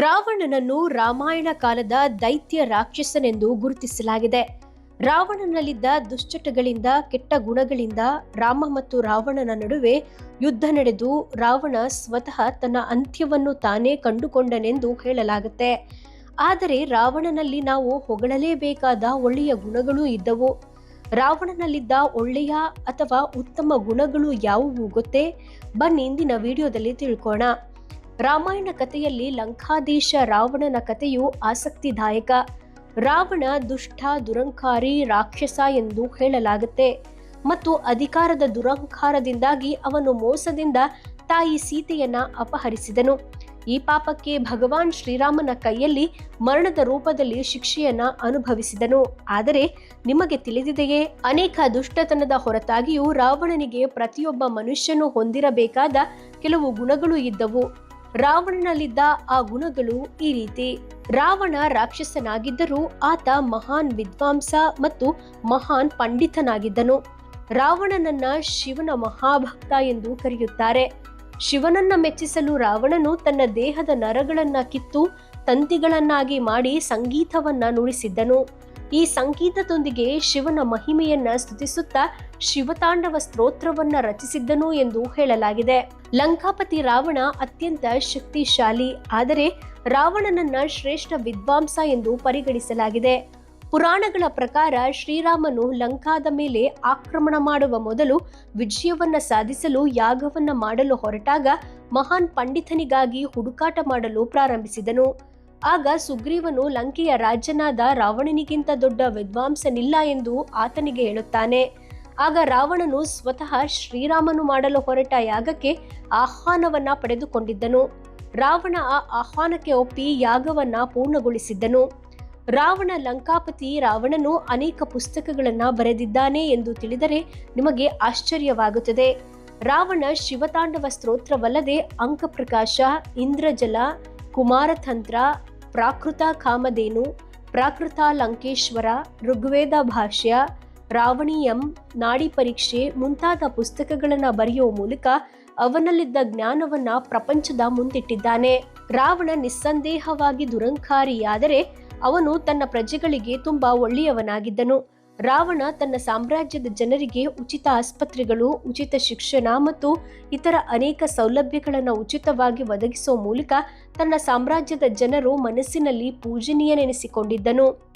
ರಾವಣನನ್ನು ರಾಮಾಯಣ ಕಾಲದ ದೈತ್ಯ ರಾಕ್ಷಸನೆಂದು ಗುರುತಿಸಲಾಗಿದೆ. ರಾವಣನಲ್ಲಿದ್ದ ದುಶ್ಚಟಗಳಿಂದ, ಕೆಟ್ಟ ಗುಣಗಳಿಂದ ರಾಮ ಮತ್ತು ರಾವಣನ ನಡುವೆ ಯುದ್ಧ ನಡೆದು ರಾವಣ ಸ್ವತಃ ತನ್ನ ಅಂತ್ಯವನ್ನು ತಾನೇ ಕಂಡುಕೊಂಡನೆಂದು ಹೇಳಲಾಗುತ್ತೆ. ಆದರೆ ರಾವಣನಲ್ಲಿ ನಾವು ಹೊಗಳಲೇಬೇಕಾದ ಒಳ್ಳೆಯ ಗುಣಗಳೂ ಇದ್ದವು. ರಾವಣನಲ್ಲಿದ್ದ ಒಳ್ಳೆಯ ಅಥವಾ ಉತ್ತಮ ಗುಣಗಳು ಯಾವುವು ಗೊತ್ತೇ? ಬನ್ನಿ ಇಂದಿನ ವಿಡಿಯೋದಲ್ಲಿ ತಿಳ್ಕೋಣ. ರಾಮಾಯಣ ಕಥೆಯಲ್ಲಿ ಲಂಕಾಧೀಶ ರಾವಣನ ಕಥೆಯು ಆಸಕ್ತಿದಾಯಕ. ರಾವಣ ದುಷ್ಟ, ದುರಂಕಾರಿ, ರಾಕ್ಷಸ ಎಂದು ಹೇಳಲಾಗುತ್ತೆ. ಮತ್ತು ಅಧಿಕಾರದ ದುರಂಕಾರದಿಂದಾಗಿ ಅವನು ಮೋಸದಿಂದ ತಾಯಿ ಸೀತೆಯನ್ನ ಅಪಹರಿಸಿದನು. ಈ ಪಾಪಕ್ಕೆ ಭಗವಾನ್ ಶ್ರೀರಾಮನ ಕೈಯಲ್ಲಿ ಮರಣದ ರೂಪದಲ್ಲಿ ಶಿಕ್ಷೆಯನ್ನ ಅನುಭವಿಸಿದನು. ಆದರೆ ನಿಮಗೆ ತಿಳಿದಿದೆಯೇ, ಅನೇಕ ದುಷ್ಟತನದ ಹೊರತಾಗಿಯೂ ರಾವಣನಿಗೆ ಪ್ರತಿಯೊಬ್ಬ ಮನುಷ್ಯನು ಹೊಂದಿರಬೇಕಾದ ಕೆಲವು ಗುಣಗಳು ಇದ್ದವು. ರಾವಣನಲ್ಲಿದ್ದ ಆ ಗುಣಗಳು ಈ ರೀತಿ. ರಾವಣ ರಾಕ್ಷಸನಾಗಿದ್ದರೂ ಆತ ಮಹಾನ್ ವಿದ್ವಾಂಸ ಮತ್ತು ಮಹಾನ್ ಪಂಡಿತನಾಗಿದ್ದನು. ರಾವಣನನ್ನ ಶಿವನ ಮಹಾಭಕ್ತ ಎಂದು ಕರೆಯುತ್ತಾರೆ. ಶಿವನನ್ನ ಮೆಚ್ಚಿಸಲು ರಾವಣನು ತನ್ನ ದೇಹದ ನರಗಳನ್ನ ಕಿತ್ತು ತಂತಿಗಳನ್ನಾಗಿ ಮಾಡಿ ಸಂಗೀತವನ್ನ ನುಡಿಸಿದ್ದನು. ಈ ಸಂಗೀತದೊಂದಿಗೆ ಶಿವನ ಮಹಿಮೆಯನ್ನ ಸ್ತುತಿಸುತ್ತಾ ಶಿವತಾಂಡವ ಸ್ತೋತ್ರವನ್ನ ರಚಿಸಿದ್ದನು ಎಂದು ಹೇಳಲಾಗಿದೆ. ಲಂಕಾಪತಿ ರಾವಣ ಅತ್ಯಂತ ಶಕ್ತಿಶಾಲಿ, ಆದರೆ ರಾವಣನನ್ನ ಶ್ರೇಷ್ಠ ವಿದ್ವಾಂಸ ಎಂದು ಪರಿಗಣಿಸಲಾಗಿದೆ. ಪುರಾಣಗಳ ಪ್ರಕಾರ ಶ್ರೀರಾಮನು ಲಂಕಾದ ಮೇಲೆ ಆಕ್ರಮಣ ಮಾಡುವ ಮೊದಲು ವಿಜಯವನ್ನ ಸಾಧಿಸಲು ಯಾಗವನ್ನ ಮಾಡಲು ಹೊರಟಾಗ ಮಹಾನ್ ಪಂಡಿತನಿಗಾಗಿ ಹುಡುಕಾಟ ಮಾಡಲು ಪ್ರಾರಂಭಿಸಿದನು. ಆಗ ಸುಗ್ರೀವನು ಲಂಕೆಯ ರಾಜನಾದ ರಾವಣನಿಗಿಂತ ದೊಡ್ಡ ವಿದ್ವಾಂಸನಿಲ್ಲ ಎಂದು ಆತನಿಗೆ ಹೇಳುತ್ತಾನೆ. ಆಗ ರಾವಣನು ಸ್ವತಃ ಶ್ರೀರಾಮನು ಮಾಡಲು ಹೊರಟ ಯಾಗಕ್ಕೆ ಆಹ್ವಾನವನ್ನ ಪಡೆದುಕೊಂಡಿದ್ದನು. ರಾವಣ ಆ ಆಹ್ವಾನಕ್ಕೆ ಒಪ್ಪಿ ಯಾಗವನ್ನ ಪೂರ್ಣಗೊಳಿಸಿದ್ದನು. ರಾವಣ ಲಂಕಾಪತಿ ರಾವಣನು ಅನೇಕ ಪುಸ್ತಕಗಳನ್ನ ಬರೆದಿದ್ದಾನೆ ಎಂದು ತಿಳಿದರೆ ನಿಮಗೆ ಆಶ್ಚರ್ಯವಾಗುತ್ತದೆ. ರಾವಣ ಶಿವತಾಂಡವ ಸ್ತೋತ್ರವಲ್ಲದೆ ಅಂಕಪ್ರಕಾಶ, ಇಂದ್ರಜಲ, ಕುಮಾರತಂತ್ರ ಪ್ರಾಕೃತ ಕಾಮಧೇನು, ಪ್ರಾಕೃತ ಲಂಕೇಶ್ವರ, ಋಗ್ವೇದ ಭಾಷ್ಯ ರಾವಣೀಯಂ ನಾಡಿ ಪರೀಕ್ಷೆ ಮುಂತಾದ ಪುಸ್ತಕಗಳನ್ನು ಬರೆಯುವ ಮೂಲಕ ಅವನಲ್ಲಿದ್ದ ಜ್ಞಾನವನ್ನ ಪ್ರಪಂಚದ ಮುಂದಿಟ್ಟಿದ್ದಾನೆ. ರಾವಣ ನಿಸ್ಸಂದೇಹವಾಗಿ ದುರಂಕಾರಿಯಾದರೆ ಅವನು ತನ್ನ ಪ್ರಜೆಗಳಿಗೆ ತುಂಬಾ ಒಳ್ಳೆಯವನಾಗಿದ್ದನು. ರಾವಣ ತನ್ನ ಸಾಮ್ರಾಜ್ಯದ ಜನರಿಗೆ ಉಚಿತ ಆಸ್ಪತ್ರೆಗಳು, ಉಚಿತ ಶಿಕ್ಷಣ ಮತ್ತು ಇತರ ಅನೇಕ ಸೌಲಭ್ಯಗಳನ್ನು ಉಚಿತವಾಗಿ ಒದಗಿಸುವ ಮೂಲಕ ತನ್ನ ಸಾಮ್ರಾಜ್ಯದ ಜನರು ಮನಸ್ಸಿನಲ್ಲಿ ಪೂಜನೀಯನೆನಿಸಿಕೊಂಡಿದ್ದನು.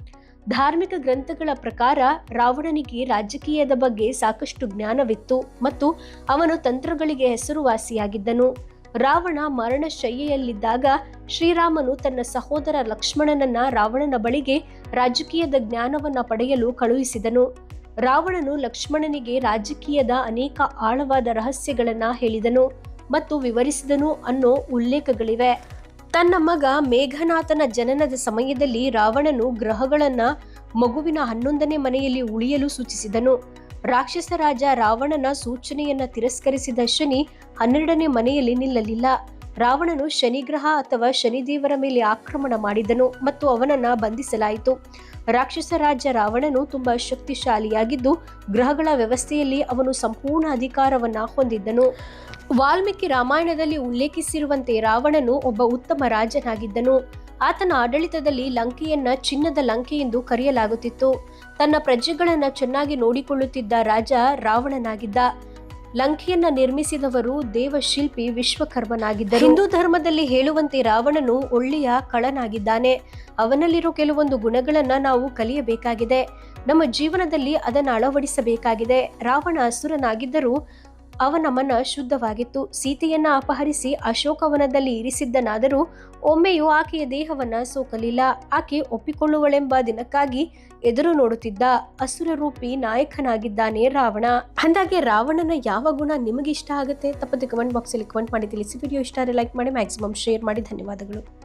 ಧಾರ್ಮಿಕ ಗ್ರಂಥಗಳ ಪ್ರಕಾರ ರಾವಣನಿಗೆ ರಾಜಕೀಯದ ಬಗ್ಗೆ ಸಾಕಷ್ಟು ಜ್ಞಾನವಿತ್ತು ಮತ್ತು ಅವನು ತಂತ್ರಗಳಿಗೆ ಹೆಸರುವಾಸಿಯಾಗಿದ್ದನು. ರಾವಣ ಮರಣಶಯ್ಯೆಯಲ್ಲಿದ್ದಾಗ ಶ್ರೀರಾಮನು ತನ್ನ ಸಹೋದರ ಲಕ್ಷ್ಮಣನನ್ನ ರಾವಣನ ಬಳಿಗೆ ರಾಜಕೀಯದ ಜ್ಞಾನವನ್ನ ಪಡೆಯಲು ಕಳುಹಿಸಿದನು. ರಾವಣನು ಲಕ್ಷ್ಮಣನಿಗೆ ರಾಜಕೀಯದ ಅನೇಕ ಆಳವಾದ ರಹಸ್ಯಗಳನ್ನ ಹೇಳಿದನು ಮತ್ತು ವಿವರಿಸಿದನು ಅನ್ನೋ ಉಲ್ಲೇಖಗಳಿವೆ. ತನ್ನ ಮಗ ಮೇಘನಾಥನ ಜನನದ ಸಮಯದಲ್ಲಿ ರಾವಣನು ಗ್ರಹಗಳನ್ನ ಮಗುವಿನ ಹನ್ನೊಂದನೇ ಮನೆಯಲ್ಲಿ ಉಳಿಯಲು ಸೂಚಿಸಿದನು. ರಾಕ್ಷಸ ರಾಜ ರಾವಣನ ಸೂಚನೆಯನ್ನ ತಿರಸ್ಕರಿಸಿದ ಶನಿ ಹನ್ನೆರಡನೇ ಮನೆಯಲ್ಲಿ ನಿಲ್ಲಲಿಲ್ಲ. ರಾವಣನು ಶನಿಗ್ರಹ ಅಥವಾ ಶನಿದೇವರ ಮೇಲೆ ಆಕ್ರಮಣ ಮಾಡಿದನು ಮತ್ತು ಅವನನ್ನ ಬಂಧಿಸಲಾಯಿತು. ರಾಕ್ಷಸ ರಾಜ ರಾವಣನು ತುಂಬಾ ಶಕ್ತಿಶಾಲಿಯಾಗಿದ್ದು ಗ್ರಹಗಳ ವ್ಯವಸ್ಥೆಯಲ್ಲಿ ಅವನು ಸಂಪೂರ್ಣ ಅಧಿಕಾರವನ್ನ ಹೊಂದಿದ್ದನು. ವಾಲ್ಮೀಕಿ ರಾಮಾಯಣದಲ್ಲಿ ಉಲ್ಲೇಖಿಸಿರುವಂತೆ ರಾವಣನು ಒಬ್ಬ ಉತ್ತಮ ರಾಜನಾಗಿದ್ದನು. ಆತನ ಆಡಳಿತದಲ್ಲಿ ಲಂಕೆಯನ್ನ ಚಿನ್ನದ ಲಂಕೆ ಎಂದು ಕರೆಯಲಾಗುತ್ತಿತ್ತು. ತನ್ನ ಪ್ರಜೆಗಳನ್ನ ಚೆನ್ನಾಗಿ ನೋಡಿಕೊಳ್ಳುತ್ತಿದ್ದ ರಾಜ ರಾವಣನಾಗಿದ್ದ. ಲಂಕೆಯನ್ನ ನಿರ್ಮಿಸಿದವರು ದೇವಶಿಲ್ಪಿ ವಿಶ್ವಕರ್ಮನಾಗಿದ್ದರು. ಹಿಂದೂ ಧರ್ಮದಲ್ಲಿ ಹೇಳುವಂತೆ ರಾವಣನು ಒಳ್ಳೆಯ ಕಳನಾಗಿದ್ದಾನೆ ಅವನಲ್ಲಿರೋ ಕೆಲವೊಂದು ಗುಣಗಳನ್ನ ನಾವು ಕಲಿಯಬೇಕಾಗಿದೆ. ನಮ್ಮ ಜೀವನದಲ್ಲಿ ಅದನ್ನು ಅಳವಡಿಸಬೇಕಾಗಿದೆ. ರಾವಣ ಅಸುರನಾಗಿದ್ದರೂ ಅವನ ಮನ ಶುದ್ಧವಾಗಿತ್ತು. ಸೀತೆಯನ್ನ ಅಪಹರಿಸಿ ಅಶೋಕವನದಲ್ಲಿ ಇರಿಸಿದ್ದನಾದರೂ ಒಮ್ಮೆಯೂ ಆಕೆಯ ದೇಹವನ್ನ ಸೋಕಲಿಲ್ಲ. ಆಕೆ ಒಪ್ಪಿಕೊಳ್ಳುವಳೆಂಬ ದಿನಕ್ಕಾಗಿ ಎದುರು ನೋಡುತ್ತಿದ್ದ ಅಸುರ ರೂಪಿ ನಾಯಕನಾಗಿದ್ದಾನೆ ರಾವಣ. ಅಂದಾಗೆ ರಾವಣನ ಯಾವ ಗುಣ ನಿಮಗೆ ಇಷ್ಟ ಆಗುತ್ತೆ? ತಪ್ಪದೆ ಕಮೆಂಟ್ ಬಾಕ್ಸಲ್ಲಿ ಕಮೆಂಟ್ ಮಾಡಿ ತಿಳಿಸಿ. ವಿಡಿಯೋ ಇಷ್ಟ ಆದರೆ ಲೈಕ್ ಮಾಡಿ ಮ್ಯಾಕ್ಸಿಮಮ್ ಶೇರ್ ಮಾಡಿ. ಧನ್ಯವಾದಗಳು.